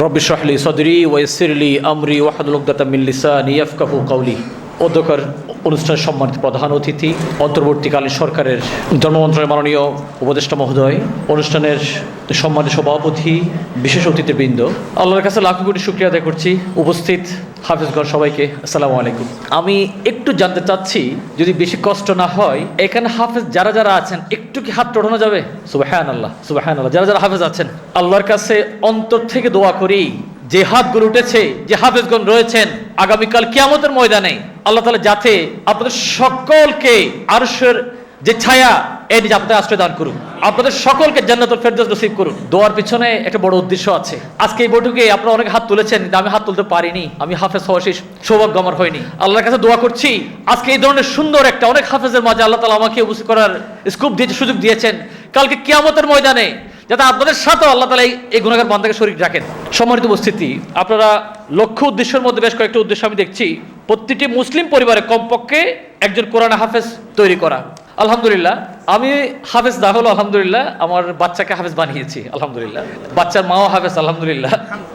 রব্বি শাহলি সদরি ওয়াইসিরলি আমরি ওয়াহাদুল উকদাতা মিন লিসানি ইয়াফকাহু কাউলি অধ্যক্ষর অনুষ্ঠানের সম্মানিত প্রধান অতিথি, অন্তর্বর্তীকালীন সরকারের ধর্ম মন্ত্রণালয়ের মাননীয় উপদেষ্টা মহোদয়, অনুষ্ঠানের সম্মানিত সভাপতি, বিশেষ অতিথিবৃন্দ। আল্লাহর কাছে লাখো কোটি শুক্রিয়া আদায় করছি। উপস্থিত হাফিজগণ সবাইকে, আসসালামু আলাইকুম। আমি একটু জানতে চাচ্ছি, যদি বেশি কষ্ট না হয়, এখানে হাফেজ যারা যারা আছেন, একটু কি হাত ওঠানো যাবে? সুবাহান আল্লাহ সুবাহান আল্লাহ যারা যারা হাফেজ আছেন, আল্লাহর কাছে অন্তর থেকে দোয়া করি। যে হাতগুলো উঠেছে, যে হাফেজগণ রয়েছেন, আগামীকাল কিয়ামতের ময়দানে আল্লাহ তালা যাতে আপনাদের সকলকে আরশের যে ছায়া নিজে আপনাদের আশ্রয় দান করুন। আপনাদের সকলকে জান্নাতুল ফেরদৌস নসিব করুন। দোয়ার পিছনে একটা বড় উদ্দেশ্য আছে। আজকে এই বৈঠকে আপনারা অনেক হাত তুলেছেন আমি হাত তুলতে পারিনি, আমি হাফেজ হওয়া সেই সৌভাগ্য আমার হয়নি। আল্লাহর কাছে দোয়া করছি, আজকে এই ধরনের সুন্দর একটা অনেক হাফেজের মাঝে আল্লাহ তালা আমাকে উপস্থিত করার স্কোপ দিয়েছে, সুযোগ দিয়েছেন। কালকে কিয়ামতের ময়দানে যাতে আপনাদের সাথেও আল্লাহ তালা এই- গুণাগার বান্দাকে শরীর রাখেন। সম্মানিত উপস্থিতি, আপনারা লক্ষ্য উদ্দেশ্যের মধ্যে বেশ কয়েকটা উদ্দেশ্য আমি দেখছি। প্রতিটি মুসলিম পরিবারে কমপক্ষে একজন কোরআন হাফেজ তৈরি করা। আলহামদুলিল্লাহ, আমি হাফেজ না হলো আলহামদুলিল্লাহ আমার বাচ্চাকে হাফেজ বানিয়েছি, আলহামদুলিল্লাহ। বাচ্চার মাও হাফেজ, আলহামদুলিল্লাহ।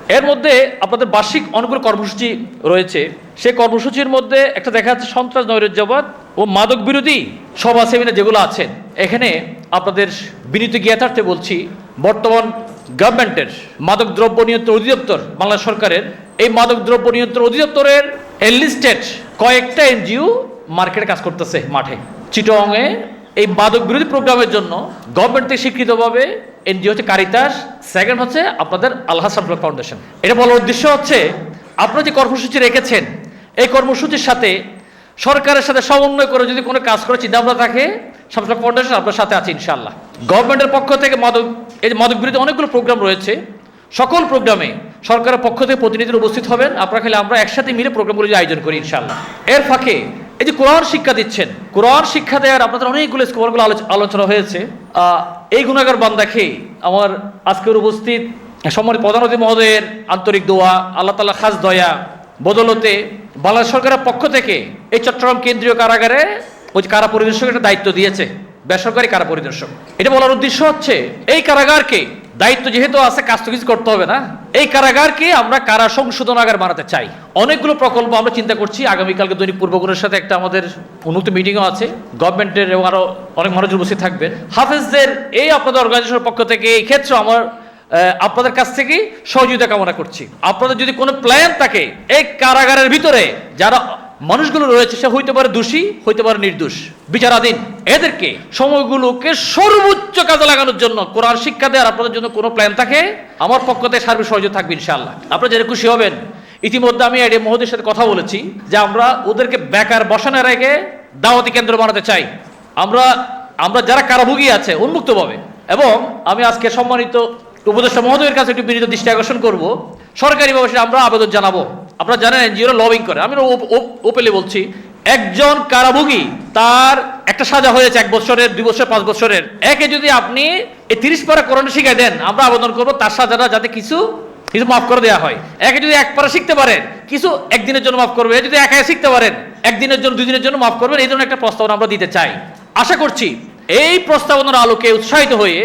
এর মধ্যে আপনাদের বার্ষিক অনেকগুলো কর্মসূচি রয়েছে। সেই কর্মসূচির মধ্যে একটা দেখা যাচ্ছে, সন্ত্রাস, নৈরাজ্যবাদ ও মাদক বিরোধী সভা সেমিনার যেগুলো আছেন। এখানে আপনাদের বিনীত জ্ঞাতার্থে বলছি বর্তমান গভর্নমেন্টের মাদক দ্রব্য নিয়ন্ত্রণ অধিদপ্তর বাংলা সরকারের এই মাদক দ্রব্য নিয়ন্ত্রণ অধিদপ্তরের এনলিস্টেড কয়েকটা এনজিও মার্কেটে কাজ করতেছে মাঠে। চিটংয়ে এই মাদক বিরোধী প্রোগ্রামের জন্য গভর্নমেন্ট থেকে স্বীকৃতভাবে এনজিও হচ্ছে কারিতাস সেকেন্ড হচ্ছে আপনাদের সামফ্লার ফাউন্ডেশন এটা বলার উদ্দেশ্য হচ্ছে, আপনারা যে কর্মসূচি রেখেছেন, এই কর্মসূচির সাথে সরকারের সাথে সমন্বয় করে যদি কোনো কাজ করে চিন্তা ভাবনা থাকে সামফ্লার ফাউন্ডেশন আপনার সাথে আছে ইনশাল্লাহ গভর্নমেন্টের পক্ষ থেকে মাদক এই যে মাদক বিরোধী অনেকগুলো প্রোগ্রাম রয়েছে। সকল প্রোগ্রামে সরকারের পক্ষ থেকে প্রতিনিধিরা উপস্থিত হবেন। আপনারা খেলে আমরা একসাথে মিলে প্রোগ্রামগুলো আয়োজন করি ইনশাল্লাহ এর ফাঁকে এই যে কোরআন শিক্ষা দিচ্ছেন, কোরআন শিক্ষা দেওয়ার আপনাদের অনেকগুলো স্কোরগুলো আলোচনা হয়েছে। এই গুণাগার বান্দাকে আমার আজকের উপস্থিত সম্মানিত প্রধানমন্ত্রী মহোদয়ের আন্তরিক দোয়া, আল্লাহ তালা খাস দয়া, বদলতে বাংলাদেশ সরকারের পক্ষ থেকে এই চট্টগ্রাম কেন্দ্রীয় কারাগারে ওই কারা পরিদর্শক একটা দায়িত্ব দিয়েছে। বেসরকারি কারা পরিদর্শক? এটা বলার উদ্দেশ্য হচ্ছে, এই কারাগারকে দায়িত্ব যেহেতু আছে, কাজ তো কিছু করতে হবে না, এই কারাগারকে আমরা কারা সংশোধনাগার বানাতে চাই? অনেকগুলো প্রকল্প আমরা চিন্তা করছি, আগামীকালকে দৈনিক পূর্বগুলোর সাথে একটা আমাদের উন্নত মিটিংও আছে গভর্নমেন্টের এবং আরও অনেক মানুষ উপস্থিত থাকবেন হাফেজদের এই আপনাদের অর্গানাইজেশনের পক্ষ থেকে, এই ক্ষেত্রে আমার আপনাদের কাছ থেকে সহযোগিতা কামনা করছি। আপনাদের যদি কোনো প্ল্যান থাকে, এই কারাগারের ভিতরে যারা মানুষগুলো রয়েছে, সে হইতে পারে দোষী, হইতে পারে নির্দোষ। বিচারাধীন। এদেরকে সময়গুলোকে সর্বোচ্চ কাজে লাগানোর জন্য, কোরআন শিক্ষা দেওয়ার আপনাদের জন্য কোনো প্ল্যান থাকে? আমার পক্ষ থেকে সার্বিক সহযোগিতা থাকবে ইনশাআল্লাহ। আপনারা জেনে খুশি হবেন, ইতিমধ্যে আমি এডি মহোদয়ের সাথে কথা বলেছি যে আমরা ওদেরকে বেকার বসানোর আগে দাওয়াতি কেন্দ্র বানাতে চাই। আমরা আমরা যারা কারাভোগী আছে, উন্মুক্তভাবে, এবং আমি আজকে সম্মানিত উপদেষ্টা মহোদয়ের কাছে একটু বিনীত দৃষ্টি আকর্ষণ করব। সরকারিভাবে আমরা আবেদন জানাব। আপনারা জানেন এনজিওরা লবিং করে। আমি ওপেলে বলছি, একজন কারাভোগী, তার একটা সাজা হয়েছে এক বছরের, দুই বছর, পাঁচ বছরের। একে যদি আপনি এই তিরিশ পারা করোনা শিখাই দেন, আমরা আবেদন করব তার সাজাটা যাতে কিছু কিছু মাফ করে দেওয়া হয়। একে যদি এক পারা শিখতে পারেন, কিছু একদিনের জন্য মাফ করবে। যদি একা শিখতে পারেন, একদিনের জন্য, দুই দিনের জন্য মাফ করবেন, এই ধরনের একটা প্রস্তাবনা আমরা দিতে চাই। আশা করছি, এই প্রস্তাবনার আলোকে উৎসাহিত হয়ে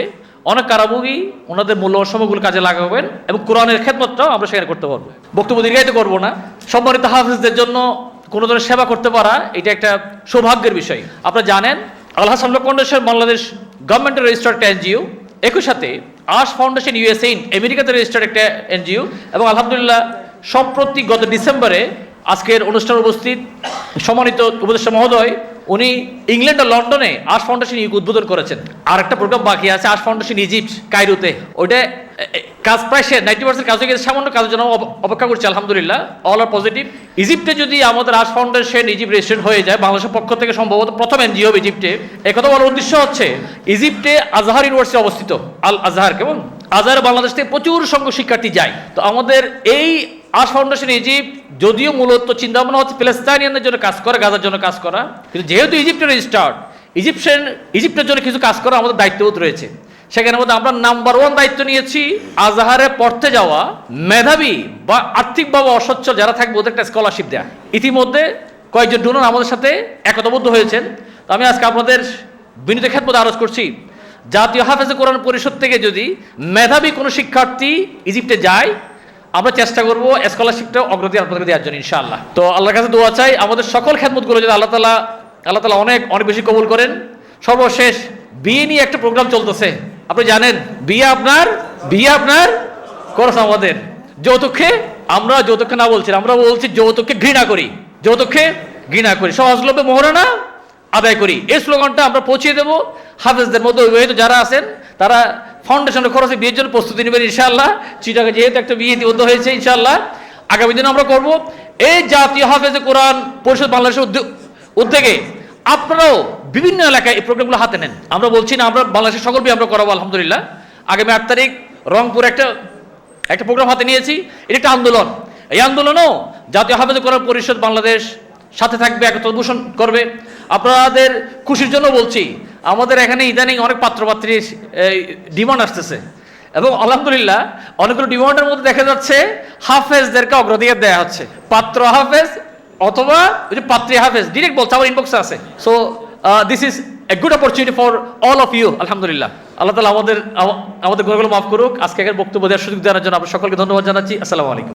অনেক কারাভোগী ওনাদের মূল্য সময়গুলো কাজে লাগাবেন এবং কোরআনের খেদমতটাও আমরা সেখানে করতে পারব। বক্তব্য দীর্ঘায়িত করব না। সম্মানিত হাফিজদের জন্য কোনো ধরনের সেবা করতে পারা, এটা একটা সৌভাগ্যের বিষয়। আপনারা জানেন আল্লাহ সামলা ফাউন্ডেশন বাংলাদেশ গভর্নমেন্টের রেজিস্টার্ড একটা এনজিও। একই সাথে আশ ফাউন্ডেশন ইউএসএ আমেরিকাতে রেজিস্টার্ড একটা এনজিও এবং আলহামদুলিল্লাহ সম্প্রতি গত ডিসেম্বরে আজকের অনুষ্ঠানে উপস্থিত সম্মানিত উপদেষ্টা মহোদয় উনি ইংল্যান্ড ও লন্ডনে আশ ফাউন্ডেশন উদ্বোধন করেছেন। আর একটা প্রোগ্রাম বাকি আছে আশ ফাউন্ডেশন ইজিপ্ট, কায়রোতে। ওইটা কাজ প্রায় সে নাইনটি পার্সেন্ট কাজ হয়ে গেছে। সামান্য কাজের জন্য অপেক্ষা করছি, আলহামদুলিল্লাহ। অল আর পজিটিভ ইজিপ্টে যদি আমাদের আশ ফাউন্ডেশন ইজিপ্ট রেজিস্ট্রেট হয়ে যায়, বাংলাদেশের পক্ষ থেকে সম্ভবত প্রথম এনজিও হবে ইজিপ্টে। একথা বলার উদ্দেশ্য হচ্ছে, ইজিপ্টে আজহার ইউনিভার্সিটি অবস্থিত আল আজহার কেমন? আজহার বাংলাদেশ থেকে প্রচুর সংখ্যক শিক্ষার্থী যায়। তো আমাদের এই আশ ফাউন্ডেশন ইজিপ্ট যদিও মূলত চিন্তা ভাবনা হচ্ছে প্যালেস্তাইনিয়ানদের জন্য কাজ করা, গাজার জন্য কাজ করা, কিন্তু যেহেতু ইজিপ্টের রেজিস্টার্ড ইজিপশিয়ান ইজিপ্টের জন্য কিছু কাজ করা আমাদের দায়িত্ববোধ রয়েছে। সেখানে মধ্যে আমরা নাম্বার ওয়ান দায়িত্ব নিয়েছি আজহারে পড়তে যাওয়া মেধাবী বা আর্থিকভাবে অসচ্ছল যারা থাকবে ওদের একটা স্কলারশিপ দেয়া। ইতিমধ্যে কয়েকজন ডোনার আমাদের সাথে একতাবদ্ধ হয়েছেন। তো আমি আজকে আপনাদের বিনীত ক্ষেত্রে আরজ করছি, জাতীয় হাফেজে কোরআন পরিষদ থেকে যদি মেধাবী কোনো শিক্ষার্থী ইজিপ্টে যায় আমরা চেষ্টা করব স্কলারশিপটা অগ্রতি আপনাদের দেওয়ার জন্য, ইনশাআল্লাহ। তো আল্লাহর কাছে দোয়া চাই, আমাদের সকল খেদমতগুলো যদি আল্লাহ তালা আল্লাহ তালা অনেক অনেক বেশি কবুল করেন, সর্বশেষ বিয়ে নিয়ে একটা প্রোগ্রাম চলতেছে। আপনি জানেন, বিয়ে আপনার বিয়ে আপনার খরচ আমাদের। যৌতুককে আমরা যৌতুককে না বলছি, আমরা বলছি যৌতুককে ঘৃণা করি। যৌতুককে ঘৃণা করি। সহজলভ্য মোহরানা আদায় করি। এই স্লোগানটা আমরা পৌঁছিয়ে দেবো হাফেজদের মধ্যে অবিবাহিত যারা আছেন তারা ফাউন্ডেশনের খরচে বিয়ের জন্য প্রস্তুতি নেবেন, ইনশাআল্লাহ। চিটাকে যেহেতু একটা বিয়ে ইতিমধ্যে হয়েছে, ইনশাআল্লাহ। আগামী দিনে আমরা করব এই জাতীয় হাফেজে কোরআন পরিষদ বাংলাদেশের উদ্যোগ- আপনারাও বিভিন্ন এলাকায় এই প্রোগ্রামগুলো হাতে নেন। আমরা বলছি না, আমরা বাংলাদেশের সকল আমরা করাবো, আলহামদুলিল্লাহ। আগামী আট তারিখ রংপুর একটা একটা প্রোগ্রাম হাতে নিয়েছি, এটা একটা আন্দোলন। এই আন্দোলনও জাতীয় হাফেজ করার পরিষদ বাংলাদেশ সাথে থাকবে, একত্র পোষণ করবে। আপনাদের খুশির জন্য বলছি আমাদের এখানে ইদানিং অনেক পাত্রপাত্রীর ডিমান্ড আসতেছে। এবং আলহামদুলিল্লাহ, অনেকগুলো ডিমান্ডের মধ্যে দেখা যাচ্ছে, হাফেজদেরকে অগ্রাধিকার দেওয়া হচ্ছে। পাত্র হাফেজ অথবা ওই যে পাত্রী হাফেজ ডিরেক্ট বলছে, আমার ইনবক্সে আছে। So this is a good opportunity for all of you আলহামদুলিল্লাহ। আল্লাহ তালা আমাদের আমাদের গুণগুলো মাফ করুক। আজকে বক্তব্য দেওয়ার সুযোগ দেওয়ার জন্য আপনার সকলকে ধন্যবাদ জানাচ্ছি। আসসালামু আলাইকুম।